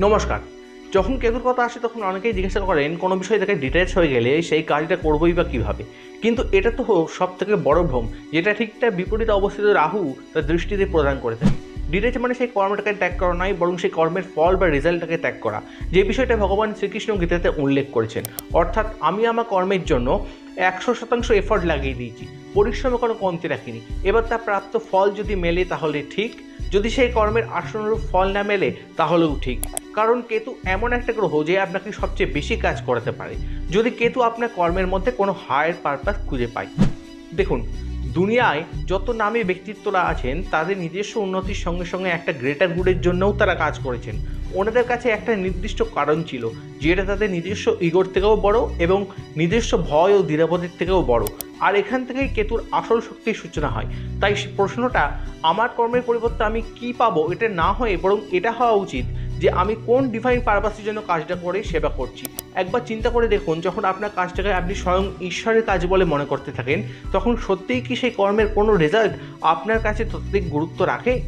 নমস্কার। যখন কেতুর কথা আসে, তখন অনেকেই জিজ্ঞাসা করেন, কোনো বিষয় থেকে ডিটেলস হয়ে গেলে সেই কাজটা করবোই বা কীভাবে? কিন্তু এটা তো সব থেকে বড় ভ্রম, যেটা ঠিক তার বিপরীতে অবস্থিত রাহু তার দৃষ্টিতে প্রদান করে থাকে। ডিটেলস মানে সেই কর্মটাকে ত্যাগ করা নয়, বরং সেই কর্মের ফল বা রেজাল্টটাকে ত্যাগ করা। যে বিষয়টা ভগবান শ্রীকৃষ্ণ গীতাতে উল্লেখ করেছেন, অর্থাৎ আমি আমার কর্মের জন্য একশো শতাংশ এফর্ট লাগিয়ে দিয়েছি। পরিশ্রমে কোনো কমতি রাখিনি। এবার তার প্রাপ্ত ফল যদি মেলে তাহলে ঠিক, যদি সেই কর্মের আসনুরূপ ফল না মেলে তাহলেও ঠিক। কারণ কেতু এমন একটা গ্রহ যে আপনাকে সবচেয়ে বেশি কাজ করাতে পারে। যদি কেতু আপনার কর্মের মধ্যে কোনো হায়ার পারপাস খুঁজে পায়। দেখুন, দুনিয়ায় যত নামী ব্যক্তিত্বরা আছেন, তাদের নিজস্ব উন্নতির সঙ্গে সঙ্গে একটা গ্রেটার গুডের জন্যও তারা কাজ করেছেন। ওনাদের কাছে একটা নির্দিষ্ট কারণ ছিল, যেটা তাদের নিজস্ব ইগোর থেকেও বড় এবং নিজস্ব ভয় ও নিরাপদের থেকেও বড়। আর এখান থেকেই কেতুর আসল শক্তির সূচনা হয়। তাই প্রশ্নটা, আমার কর্মের পরিবর্তে আমি কি পাবো? এটা না হয়ে বরং এটা হওয়া উচিত যে আমি কোন ডিভাইন পারপাসের জন্য কাজটা করে সেবা করছি। একবার চিন্তা করে দেখুন, যখন আপনার কাজটাকে আপনি স্বয়ং ঈশ্বরের কাজ বলে মনে করতে থাকেন, তখন সত্যিই কি সেই কর্মের কোনো রেজাল্ট আপনার কাছে ততদিক গুরুত্ব রাখে?